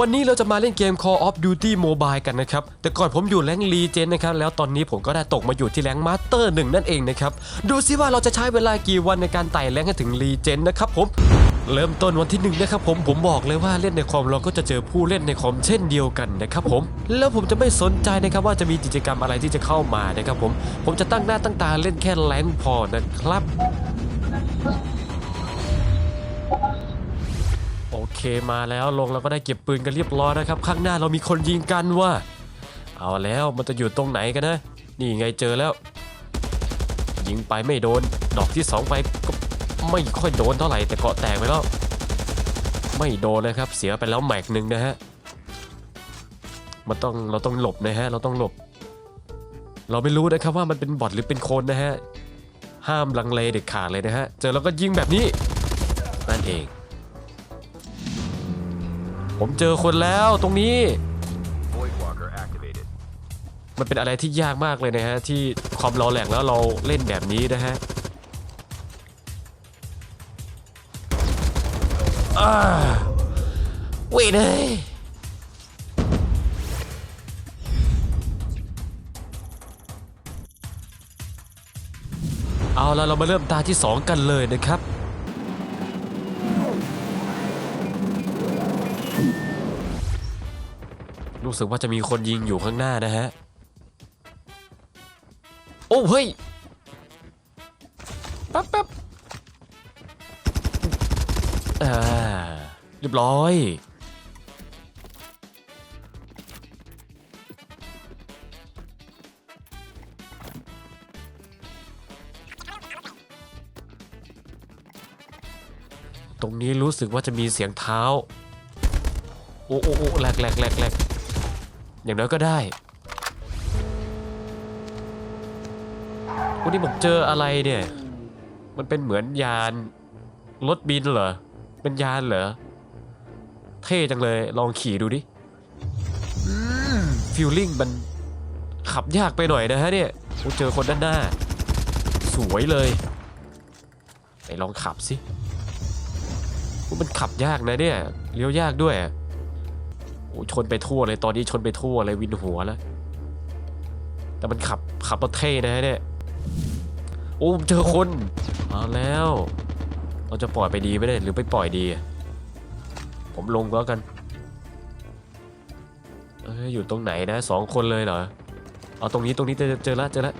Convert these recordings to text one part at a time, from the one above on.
วันนี้เราจะมาเล่นเกม Call of Duty Mobile กันนะครับ แต่ก่อนผมอยู่แรงลีเจนนะครับ แล้วตอนนี้ผมก็ได้ตกมาอยู่ที่แรงมาสเตอร์หนึ่งนั่นเองนะครับ ดูซิว่าเราจะใช้เวลากี่วันในการไต่แรงให้ถึงลีเจนนะครับผม เริ่มต้นวันที่หนึ่งนะครับผม ผมบอกเลยว่าเล่นในคอมเราก็จะเจอผู้เล่นในคอมเช่นเดียวกันนะครับผม แล้วผมจะไม่สนใจนะครับว่าจะมีกิจกรรมอะไรที่จะเข้ามานะครับผม ผมจะตั้งหน้าตั้งตาเล่นแค่แรงพอนะครับ มาแล้วลงแล้วก็ได้เก็บปืนกันเรียบร้อยนะครับ ข้างหน้าเรามีคนยิงกันว่า เอาแล้วมันจะอยู่ตรงไหนกันนะ นี่ไงเจอแล้ว ยิงไปไม่โดน ดอกที่สองไปก็ไม่ค่อยโดนเท่าไหร่แต่เกาะแตกไปแล้ว ไม่โดนนะครับ เสียไปแล้วแม็กหนึ่งนะฮะมันต้องเราต้องหลบนะฮะเราต้องหลบ เราไม่รู้นะครับว่ามันเป็นบอทหรือเป็นคนนะฮะห้ามลังเลเด็ดขาดเลยนะฮะเจอแล้วก็ยิงแบบนี้นั่นเอง ผมเจอคนแล้วตรงนี้ Void Walker activated. มันเป็นอะไรที่ยากมากเลยนะฮะ ที่คอมเราแหลกแล้วเราเล่นแบบนี้นะฮะอ่าเว้ยเลยเอาแล้วเรามาเริ่มตาที่ 2 กันเลยนะครับ รู้สึกว่าจะมีคนยิงอยู่ข้างหน้านะฮะ โอ้เฮ้ยแป๊บแป๊บอ่าเรียบร้อยตรงนี้รู้สึกว่าจะมีเสียงเท้า โอ้โอ้โอ้แหลกแหลกแหลกแหลก อย่างน้อยก็ได้ วันนี้ผมเจออะไรเนี่ย มันเป็นเหมือนยานรถบินเหรอ เป็นยานเหรอ เท่จังเลย ลองขี่ดูดิ ฟิลลิ่งมันขับยากไปหน่อยนะฮะเนี่ยเจอคนด้านหน้า สวยเลยไหนลองขับสิมันขับยากนะเนี่ย เลี้ยวยากด้วย ชนไปทั่วเลยตอนนี้ชนไปทั่วเลยวินหัวแล้ว แต่มันขับขับรถเท่นะเนี่ยโอ้เจอคนเอาแล้ว เราจะปล่อยไปดีไหมเนี่ยหรือไปปล่อยดี ผมลงก็แล้วกันเอ้ยอยู่ตรงไหนนะสองคนเลยเหรอเอาตรงนี้ตรงนี้เจอเจอละเจอละ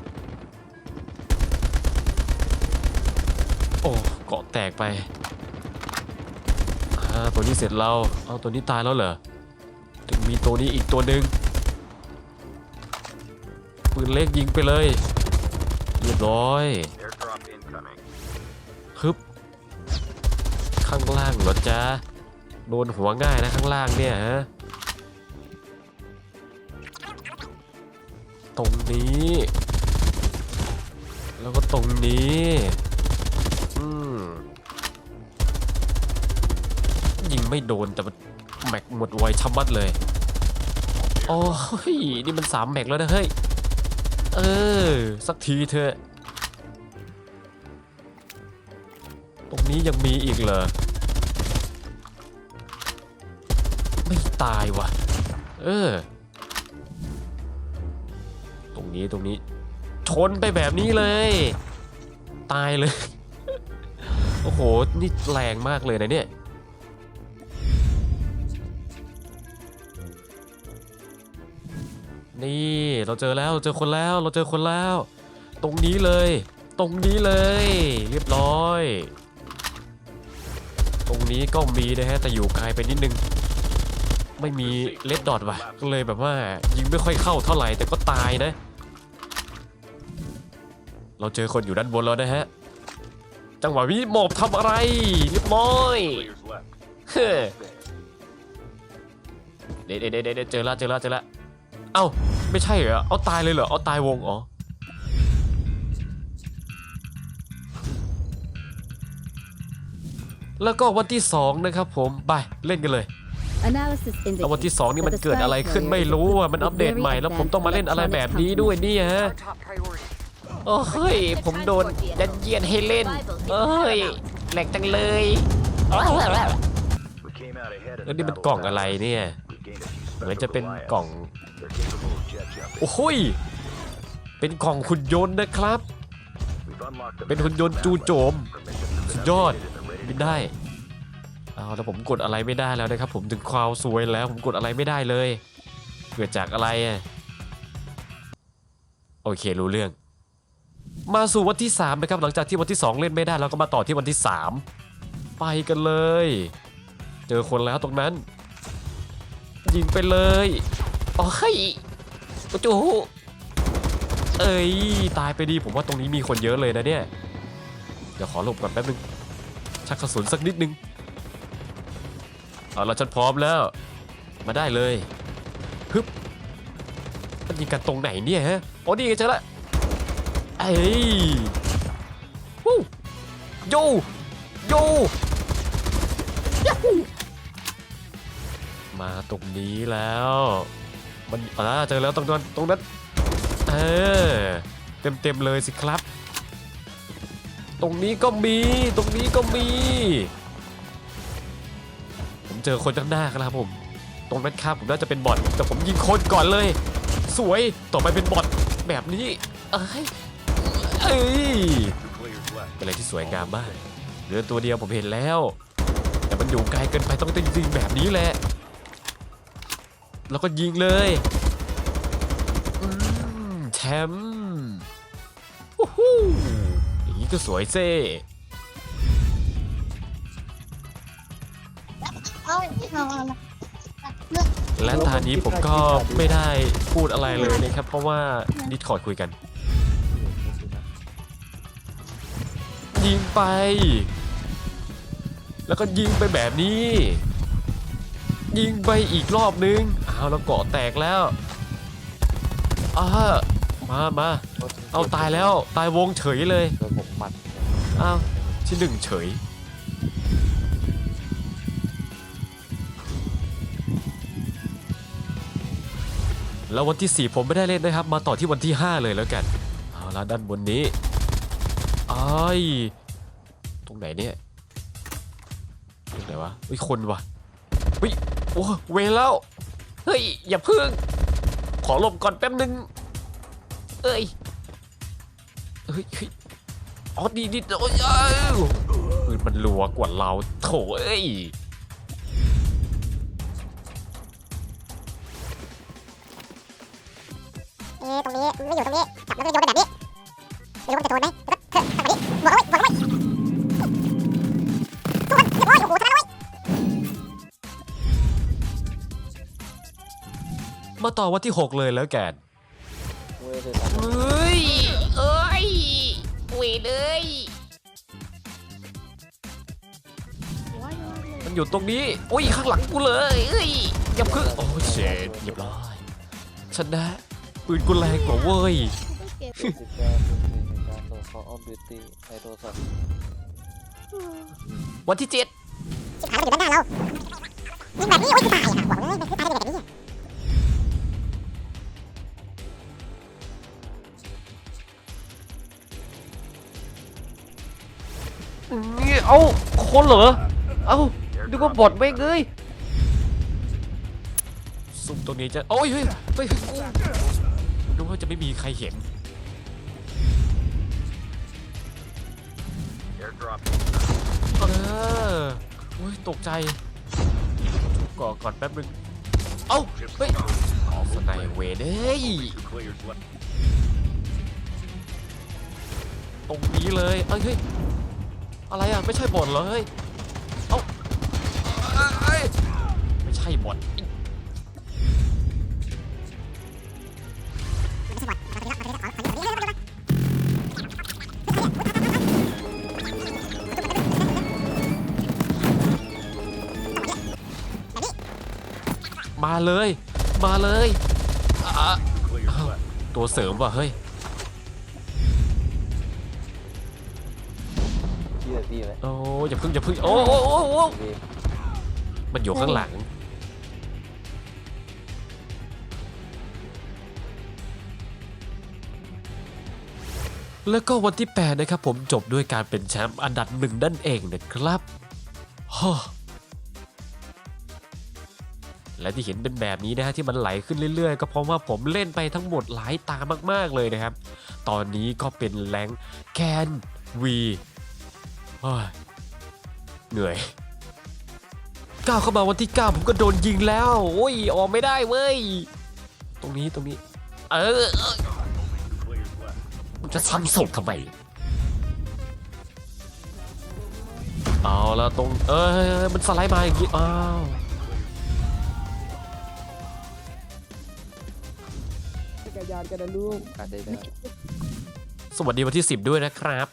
โอ้เกาะแตกไปอ่าตัวนี้เสร็จเราเอาตัวนี้ตายแล้วเหรอ ถึงมีตัวนี้อีกตัวหนึ่งปืนเล็กยิงไปเลยเรียบร้อย Airdrop incoming. ฮึบข้างล่างเหรอจ๊ะโดนหัวง่ายนะข้างล่างเนี่ยฮะตรงนี้ แล้วก็ตรงนี้อืมยิงไม่โดนแต่มัน แม็กหมดไวชะมัดเลย โอ้ยนี่มันสามแม็กแล้วนะเฮ้ย เออ สักทีเถอะ ตรงนี้ยังมีอีกเหรอ ไม่ตายว่ะ เออ ตรงนี้ตรงนี้ ชนไปแบบนี้เลย ตายเลย โอ้โห นี่แรงมากเลยนะเนี่ย นี่เราเจอแล้วเราเจอคนแล้วเราเจอคนแล้ว ตรงนี้เลย ตรงนี้เลย เรียบร้อย ตรงนี้ก็มีนะฮะแต่อยู่ไกลไปนิดนึง ไม่มีเลดดอทว่ะก็เลยแบบว่า ยิงไม่ค่อยเข้าเท่าไหร่แต่ก็ตายนะ เราเจอคนอยู่ด้านบนแล้วนะฮะจังหวะนี้หมอบทำอะไรเรียบร้อยเฮ้เด็ดเด็ดเด็ดเจอละเจอละเจอละ เอ้า ไม่ใช่เหรอ เอาตายเลยเหรอ เอาตายวงอ๋อแล้วก็วันที่สองนะครับผม ไป เล่นกันเลยแล้ววันที่สองนี่มันเกิดอะไรขึ้นไม่รู้อะ มันอัปเดตใหม่แล้วผมต้องมาเล่นอะไรแบบนี้ด้วยเนี่ยฮะโอ้เฮ้ย ผมโดนยันเยียนให้เล่นเอ้ยแหลกจังเลย We came out ahead of แล้ว the นี่มัน battle กล่อง pack. อะไรเนี่ย We gained a few เหมือน special จะเป็น Goliaths. กล่อง โอ้โหยเป็นกล่องหุ่นยนต์นะครับ เป็นหุ่นยนต์จูโจม สุดยอดบินได้เอาแล้วผมกดอะไรไม่ได้แล้วนะครับ ผมถึงควาวซวยแล้วผมกดอะไรไม่ได้เลย เกิดจากอะไรโอเครู้เรื่อง มาสู่วันที่ 3 นะครับ หลังจากที่วันที่ 2 เล่นไม่ได้เราก็มาต่อที่วันที่ 3 ไปกันเลย เจอคนแล้วตรงนั้น ยิงไปเลย โอ้ยโอ้โหเอ้ยตายไปดีผมว่าตรงนี้มีคนเยอะเลยนะเนี่ย เดี๋ยวขอหลบก่อนแป๊บนึง ชักกระสุนสักนิดนึง เอาละฉันพร้อมแล้ว มาได้เลยฮึบมันยิงกันตรงไหนเนี่ยฮะโอ้นี่ไงเจอละเอ้ยวู้ยโยยาฮูมาตรงนี้แล้ว มันอ่าเจอแล้วตรงนั้นตรงนั้นเออเต็มเต็มๆเลยสิครับ ตรงนี้ก็มีตรงนี้ก็มี ผมเจอคนข้างหน้าครับผม ตรงนั้นครับผมน่าจะเป็นบอทแต่ผมยิงคนก่อนเลย สวยต่อไปเป็นบอทแบบนี้เอ้ยเอ้ยเป็นอะไรที่สวยงามมากเหลือตัวเดียวผมเห็นแล้ว แต่มันอยู่ไกลเกินไปต้องยิงแบบนี้แหละ แล้วก็ยิงเลยแชมป์ฮู้อย่างนี้ก็สวยเซ่และตอนนี้ผมก็ไม่ได้พูดอะไรเลยนะครับ เพราะว่าดิสคอร์ดคุยกัน ยิงไป แล้วก็ยิงไปแบบนี้ ยิงไปอีกรอบนึงเอาแล้วเกาะแตกแล้วอ่ามามาเอาตายแล้วตายวงเฉยเลยโดนผมหมัดอ้าวที่หนึ่งเฉยแล้ววันที่ 4 ผมไม่ได้เล่นนะครับ มาต่อที่วันที่ 5 เลยแล้วกันเอาละด้านบนนี้อ้ตรงไหนเนี่ยตรงไหนวะเฮ้ยคนวะ โอ้เวแล้ว เฮ้ย อย่าพึ่ง ขอหลบก่อนแป๊บนึง เอ้ย เฮ้ยเฮ้ยอ๋อดีดีโอ้ยปืนมันรัวกว่าเราโถเอ้ยเอ๊ตรงนี้ไม่อยู่ตรงนี้ จับแล้วก็โยนไปแบบนี้ไม่รู้ว่ามันจะโดนไหม มาต่อวันที่ 6 เลยแล้วกันเว้ยเลยนะเฮ้ยเอ้ยเวเลยมันอยู่ตรงนี้อุ้ยข้างหลังกูเลยเอ้ยอย่าเพิ่งโอ้ยเชดเรียบร้อยชนะปืนกูแรงกว่าเว้ยเจ็ดสิบเก้าเป็นในการโดนคอออฟดิวตี้ในโทรศัพท์วันที่7ชิบหายมันอยู่ด้านหน้าเรายิงแบบนี้โอ้ยกูตายอะบอกเลยมันคือตายได้ยังไงแบบนี้ นี่เอาคนเหรอ เอาดูว่าบอดไม่เงยซุ่มตรงนี้จะโอ้ยเฮ้ยเฮ้ยกูดูว่าจะไม่มีใครเห็น Airdrop เออโอ้ยตกใจก่อนก่อนแป๊บนึงเอ้าเฮ้ยสไนเวรเอ้ย two players left. ตรงนี้เลยเอ้ยเฮ้ย อะไรอะ ไม่ใช่บอดเหรอเฮ้ยเอ้าเอ้ยไม่ใช่บอดมาเลย มาเลยอะตัวเสริมว่ะเฮ้ย พี่เลยพี่ไหมโอ้ยอย่าพึ่งอย่าพึ่งโอ้โอ้โอ้โอ้พี่มันอยู่ข้างหลัง แล้วก็วันที่ 8 นะครับผมจบด้วยการเป็นแชมป์อันดับหนึ่งนั่นเองนะครับฮ่และที่เห็นเป็นแบบนี้นะฮะที่มันไหลขึ้นเรื่อยๆ ก็เพราะว่าผมเล่นไปทั้งหมดหลายตามากๆเลยนะครับ ตอนนี้ก็เป็นแรงแคนวี เหนื่อยก้าวเข้ามาวันที่ 9 ผมก็โดนยิงแล้ว โอ้ย ออกไม่ได้เว้ย ตรงนี้ตรงนี้ เออเออ Clears left. ผมจะซ้ำศพทำไม เอาแล้วตรง เออมันสไลด์มาอย่างงี้ อ้าวจักรยานกันนะลูกอ่านได้แล้วสวัสดีวันที่ 10 ด้วยนะครับ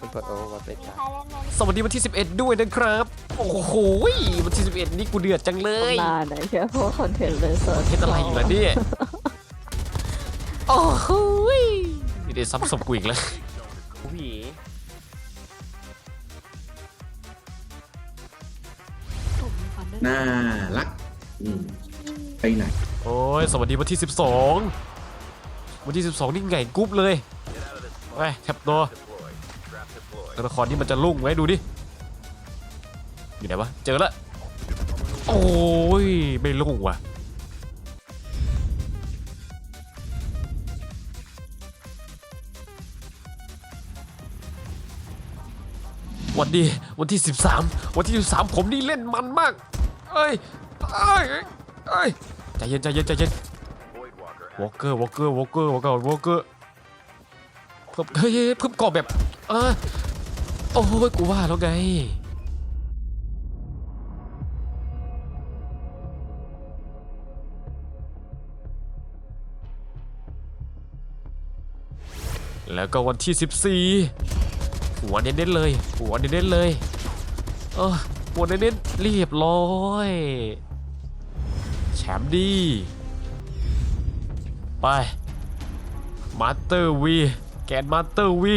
คุณกดโอวัดไปจ้าสวัสดีวันที่ 11 ด้วยนะครับ โอ้โหวันที่ 11 นี่กูเดือดจังเลยนานนะแค่เพราะคอนเทนต์เลยสดเฮ็ดอะไรอีกล่ะเนี่ย โอ้โหนี่ได้ซ้ำศพกูอีกแล้วผีน่ารักอืมไปไหนโอ้ยสวัสดีวันที่ 12 วันที่ 12 นี่ไงกรุ๊ปเลยไปแคปตัว Deployed. Trap deployed. ตัวละครนี่มันจะลุ่งไว้ดูดิ อยู่ไหนวะ เจอละโอ้ยไม่ลุ่งว่ะวันดีวันที่ 13 วันที่ 13 ผมนี่เล่นมันมาก เอ้ย เอ้ย เอ้ย ใจเย็นใจเย็นใจเย็นวอลเกอร์วอลเกอร์วอลเกอร์วอลเกอร์วอลเกอร์เพิ่มเฮ้ยเฮ้ยเพิ่มกรอบแบบ เออ โอ้ยกูว่าแล้วไงแล้วก็วันที่ 14 หัวเน้นๆเลย หัวเน้นๆเลยเออหัวเน้นๆเรียบร้อยแชมป์ดี ไปมาสเตอร์วีแกนมาสเตอร์วี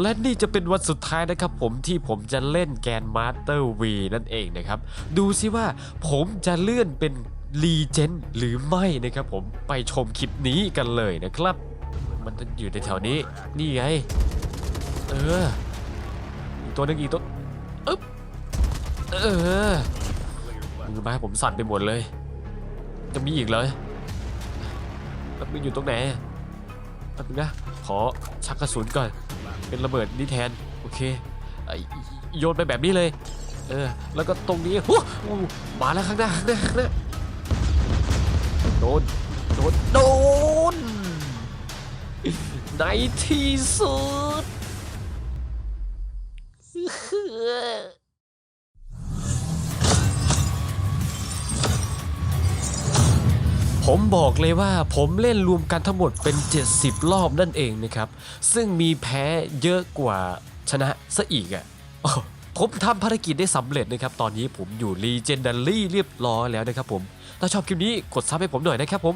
และนี่จะเป็นวันสุดท้ายนะครับผมที่ผมจะเล่นแกนมาสเตอร์วีนั่นเองนะครับ ดูซิว่าผมจะเลื่อนเป็นรีเจนหรือไม่นะครับผมไปชมคลิปนี้กันเลยนะครับ มันจะอยู่ในแถวนี้ นี่ไง เอออีกตัวนึงอีกตัวอึ๊บเออมือไม้ผมสั่นไปหมดเลย จะมีอีกเลยแป๊บนึงอยู่ตรงไหนแป๊บนึงนะขอชักกระสุนก่อน เป็นระเบิดนี่แทนโอเคโยนไปแบบนี้เลย เออ แล้วก็ตรงนี้ฮู้อู้มาแล้วข้างหน้าข้างหน้าข้างหน้าโดนโดนโดนในที่สุด ผมบอกเลยว่าผมเล่นรวมกันทั้งหมดเป็น 70 รอบนั่นเองนะครับ ซึ่งมีแพ้เยอะกว่าชนะซะอีกอะ่ะผมทำภารกิจได้สำเร็จนะครับ ตอนนี้ผมอยู่ Legendary เรียบร้อยแล้วนะครับผม ถ้าชอบคลิปนี้กดซับให้ผมหน่อยนะครับผม